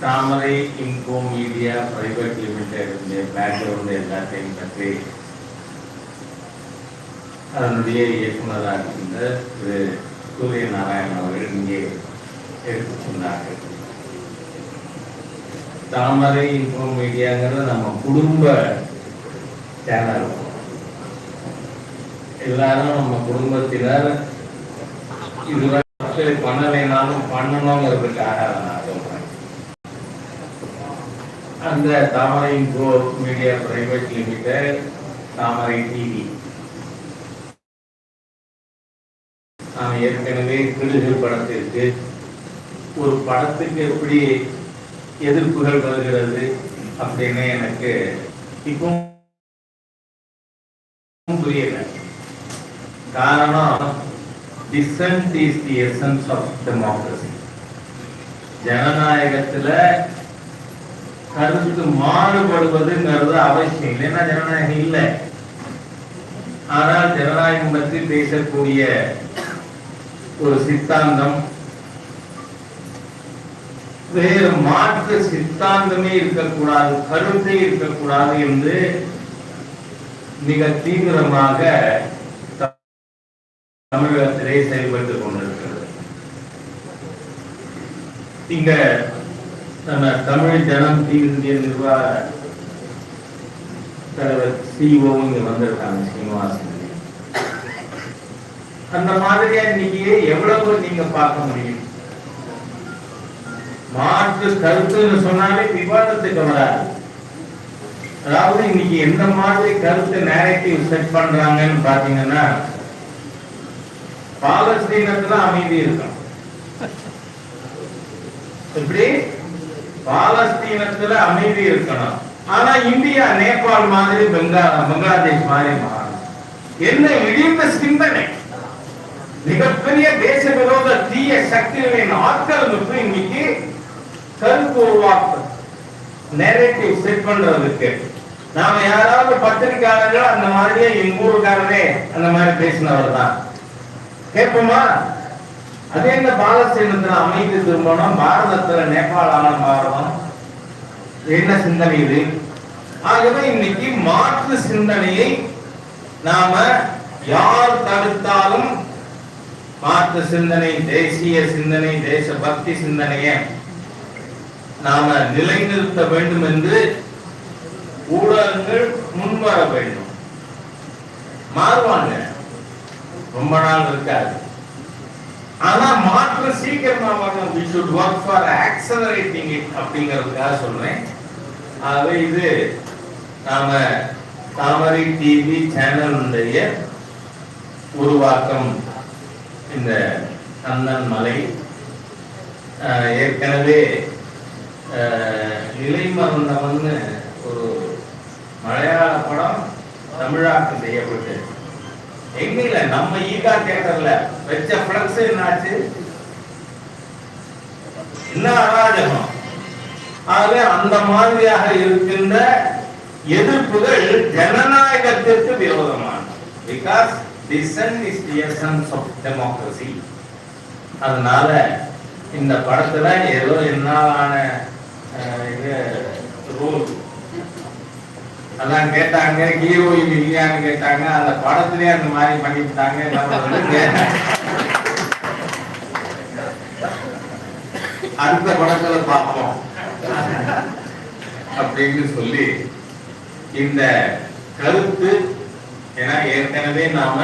Thamarai Inco media private limited background எல்லாத்தையும் பற்றி அதனுடைய இயக்குநராக இருந்த திரு சூரிய நாராயணன் அவர்கள் இங்கே எடுத்துச் சொன்னார்கள் தாமரை இன்கோ மீடியாங்கிறது நம்ம குடும்ப சேனல் எல்லாரும் நம்ம குடும்பத்தினர் இதுவரை பண்ணலைனாலும் பண்ணணுங்கிறதுக்காக அதை நான் அந்த Thamarai co media private limited Thamarai TV. நாம் ஏற்கனவே கிடுகு படத்திற்கு ஒரு படத்துக்கு எப்படி எதிர்ப்புகள் வருகிறது அப்படின்னு எனக்கு இப்போ புரியல. காரணம் dissent is the essence of democracy ஜனநாயகத்துல கருத்து மாறுபடுவதுங்கிறது அவசியம். இல்லைன்னா ஜனநாயகம் இல்லை. ஆனால் ஜனநாயகம் பற்றி பேசக்கூடிய ஒரு சித்தாந்தம் வேறு மாற்று சித்தாந்தமே இருக்கக்கூடாது கருத்தே இருக்கக்கூடாது என்று மிக தீவிரமாக தமிழகத்திலே செயல்பட்டுக் கொண்டிருக்கிறது. இங்க நம்ம தமிழ் ஜனம் தீவிர நிர்வாக தலைவர் சிஓ இங்க வந்திருக்காங்க சீனிவாசன். அந்த மாதிரியா இன்னைக்கு எவ்வளவு நீங்க பார்க்க முடியும்? மாற்று கருத்துன்னு சொன்னாலே விவாதத்துக்கு வராது. அதாவது இன்னைக்கு எந்த மாதிரி கருத்து நேரட்டிவ் செட் பண்றாங்கன்னு பாத்தீங்கன்னா பாலஸ்தீனத்துல அமைதி இருக்கும் எப்படி? பாலஸ்தீனத்துல அமைதி இருக்கணும். ஆனா இந்தியா நேபாள் மாதிரி பெங்கா பங்களாதேஷ் மாதிரி மாறணும். என்ன இழிந்த சிந்தனை? மிகப்பெரிய தேச விரோத தீய சக்திகளின் ஆக்கிரமிப்பு இன்னைக்கு கருப்பு உருவாக்கம் நெரேட்டிவ் செட் பண்றதுக்கு. நாம யாராவது பத்திரிகையாளர்கள் அந்த மாதிரியே எங்க ஊருக்காரனே அந்த மாதிரி பேசினவர் தான் கேட்போமா? அதே இந்த பாலஸ்தீனத்துல அமைதி திரும்பணும் பாரதத்துல நேபாள ஆன பாரதம் என்ன சிந்தனை இது? ஆகவே இன்னைக்கு மாற்று சிந்தனையை நாம யார் தடுத்தாலும் மாற்று சிந்தனை தேசிய சிந்தனை தேசபக்தி சிந்தனையை நாம நிலைநிறுத்த வேண்டும் என்று ஊடகங்கள் முன்வர வேண்டும். மாறுவாங்க. ரொம்ப நாள் இருக்காது. ஆனா மாற்றம் சீக்கிரமா வரணும் we should work for accelerating it அப்படிங்கிறதுக்காக சொல்றேன். ஆகவே இது நாம தாமரை டிவி சேனலுடைய உருவாக்கம். இந்த கண்ணன் மலை. ஏற்கனவே நிலை மறந்தவன்னு ஒரு மலையாள படம் தமிழாக்கம் செய்யப்பட்டு எங்க இல்லை? நம்ம ஈகா தேட்டர்ல வச்ச பிளக்ஸ் என்னாச்சு என்ன அராஜகம் ஆகவே அந்த மாதிரியாக இருக்கின்ற எதிர்ப்புகள் ஜனநாயகத்திற்கு விரோதமான because dissent is the essence of democracy. அதனால இந்த படத்துல ஏதோ என்னாலான இது ரூல் அதான் கேட்டாங்க ஹீரோயின் இல்லையான்னு கேட்டாங்க அந்த படத்துலயே அந்த மாதிரி பண்ணிவிட்டாங்க என்ன அடுத்த படங்களை பார்ப்போம். அப்படின்னு சொல்லி இந்த கருத்து ஏன்னா ஏற்கனவே நாம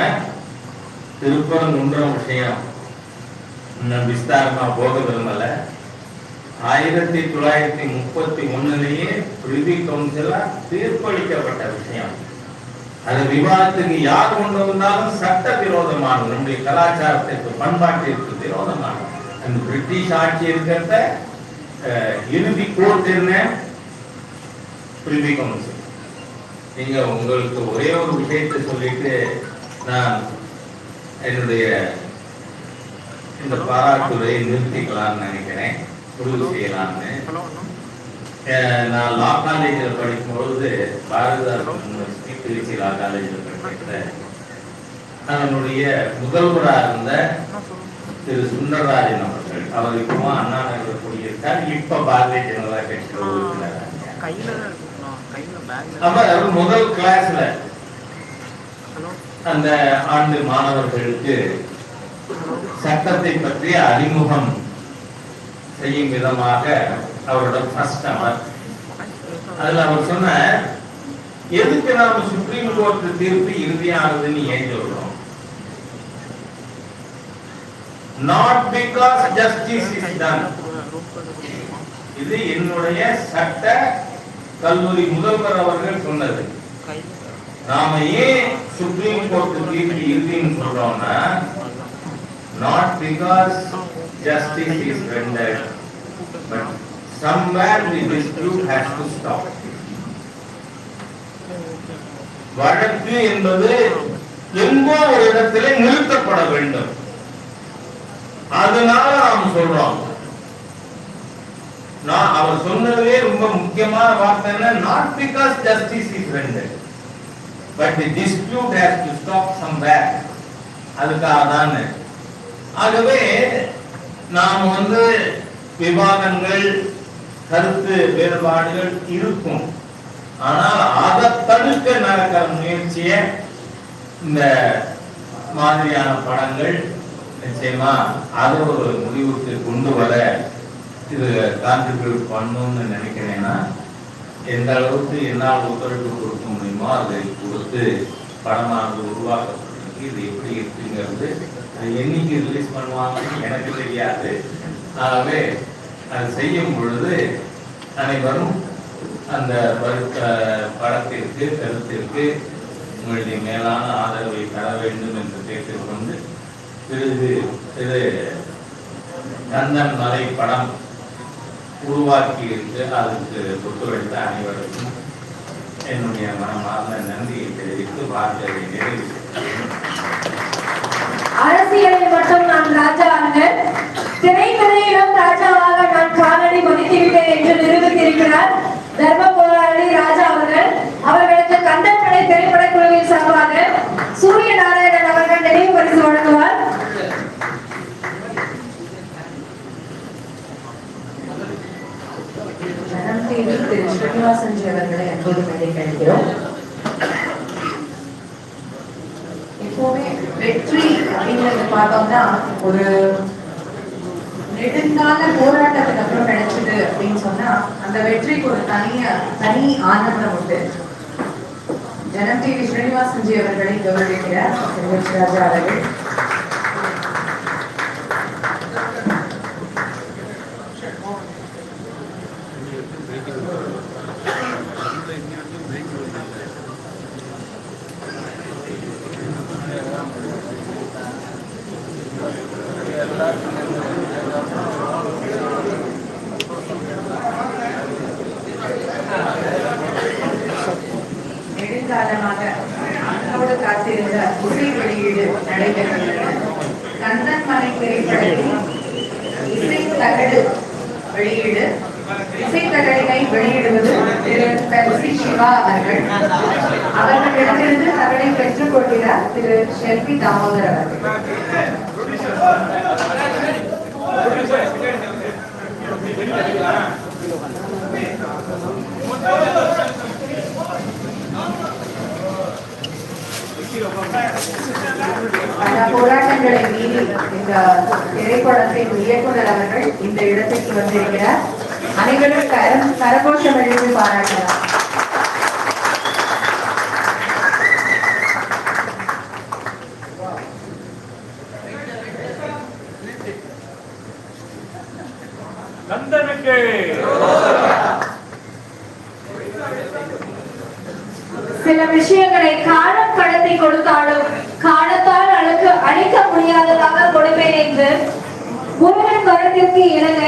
திருப்பரங்குன்றம் விஷயம் விஸ்தாரமா போக விரும்பல. ஆயிரத்தி தொள்ளாயிரத்தி முப்பத்தி ஒண்ணுலயே பிரிவி கவுன்சிலா தீர்ப்பளிக்கப்பட்ட விஷயம். அது விவாதத்துக்கு யார் கொண்டு வந்தாலும் சட்ட விரோதமானது நம்முடைய கலாச்சாரத்திற்கு பண்பாட்டிற்கு விரோதமானது. அந்த பிரிட்டிஷ் ஆட்சி இருக்கிறத அஹ், இறுதி கோர்ட் என்ன பிரிவி கவுன்சில் நீங்க உங்களுக்கு ஒரே ஒரு விஷயத்தை சொல்லிட்டு நான் என்னுடைய இந்த பாராட்டுரையை நிறுத்திக்கலாம்னு நினைக்கிறேன் முடிவு செய்யலாம்னு அஹ் நான் லா காலேஜில் படிக்கும்பொழுது பொழுது யூனிவர்சிட்டி திருச்சி லா காலேஜில் படிக்கிறேன் அதனுடைய முதல்வராக இருந்த திரு சுந்தரராஜனம் அவர் இப்போ அண்ணா நகர் குடியிருக்க? ஆரம்பித்தார் இப்ப பாரதிய ஜனதா கட்சியில் உறுப்பினர்? முதல் கிளாஸ்ல அந்த ஆண்டு மாணவர்களுக்கு சட்டத்தை பற்றிய அறிமுகம் செய்யும் விதமாக அவரோட ஃபர்ஸ்ட் அவர் அதுல அவர் சொன்ன எதுக்கு நாம சுப்ரீம் கோர்ட் தீர்ப்பு இறுதியானதுன்னு ஏன் சொல்றோம்? Not because justice is done இது என்னுடைய சட்ட கல்லூரி முதல்வர் அவர்கள் சொன்னது. நாம ஏன் சுப்ரீம் கோர்ட் தீர்ப்பு இறுதின்னு சொல்றோம்னா not because justice is rendered, but somewhere the dispute has to stop வழக்கு என்பது எங்கோ ஒரு இடத்திலே நிறுத்தப்பட வேண்டும். அதனால நாம் சொல்றோம். நான் அவர் சொன்னதே ரொம்ப முக்கியமான வார்த்தை என்ன? Not because justice is rendered but the dispute has to stop somewhere அதுக்காக தான். ஆகவே நாம் வந்து விவாதங்கள் கருத்து வேறுபாடுகள் இருக்கும். ஆனால் அதை தடுக்க நடக்கிற முயற்சியை இந்த மாதிரியான படங்கள் நிச்சயமா அதை ஒரு முடிவுக்கு கொண்டு வர இது கான்ட்ரிபியூட் பண்ணணும்னு நினைக்கிறேன்னா எந்த அளவுக்கு என்னால் ஒத்துழைப்பு கொடுக்க முடியுமோ அதை கொடுத்து படமானது உருவாக்கப்படுறதுக்கு இது எப்படி இருக்குங்கிறது அது என்னைக்கு ரிலீஸ் பண்ணுவாங்கன்னு எனக்கு தெரியாது. ஆகவே அது செய்யும் பொழுது அனைவரும் அந்த படத்திற்கு கருத்திற்கு உங்களுடைய மேலான ஆதரவை தர வேண்டும் என்று கேட்டுக்கொண்டு சிறிது இது. நந்தன் மலை படம் உருவாக்கி இருக்கு அதுக்கு ஒத்துழைத்த அனைவருக்கும் என்னுடைய மனமார்ந்த நன்றியை தெரிவித்து வார்த்தையை நிறைவு அரசியலில் மட்டும் நான் ராஜா அல்ல திரைக்கதையிலும் ராஜாவாக நான் காலடி பதித்துவிட்டேன் என்று நிரூபித்திருக்கிறார் தர்ம ஒரு நெடுங்கால போராட்டத்துக்கு அப்புறம் கிடைச்சது அப்படின்னு சொன்னா அந்த வெற்றிக்கு ஒரு தனிய தனி ஆனந்தம் உண்டு. ஜனம் டிவி ஸ்ரீனிவாசன்ஜி அவர்களை கௌரவிக்கிறார் ராஜா அவர்கள். காலமாக அன்போடு காத்திருந்த இசை வெளியீடு நடைபெற்றுள்ளது கந்தன் மலை திரைப்படத்தில் இசை தகடு வெளியீடு இசை தகடினை வெளியிடுவது திரு பென்சி சிவா அவர்கள். அவர்களிடமிருந்து தகடை பெற்றுக் கொள்கிறார் திரு ஷெல்வி தாமோதர் அவர்கள். பல போராட்டங்களை மீறி இந்த திரைப்படத்தின் இயக்குனர் அவர்கள் இந்த இடத்திற்கு வந்திருக்கிறார். அனைவரும் கரம் கரகோஷம் எழுதி பாராட்டலாம். நந்தனுக்கு. சில விஷயங்களை காலம் கடத்தி கொடுத்தாலும் காலத்தால் அழைக்க அழிக்க முடியாததாக கொடுப்பேன் என்று. முருகன் வரத்திற்கு இணங்க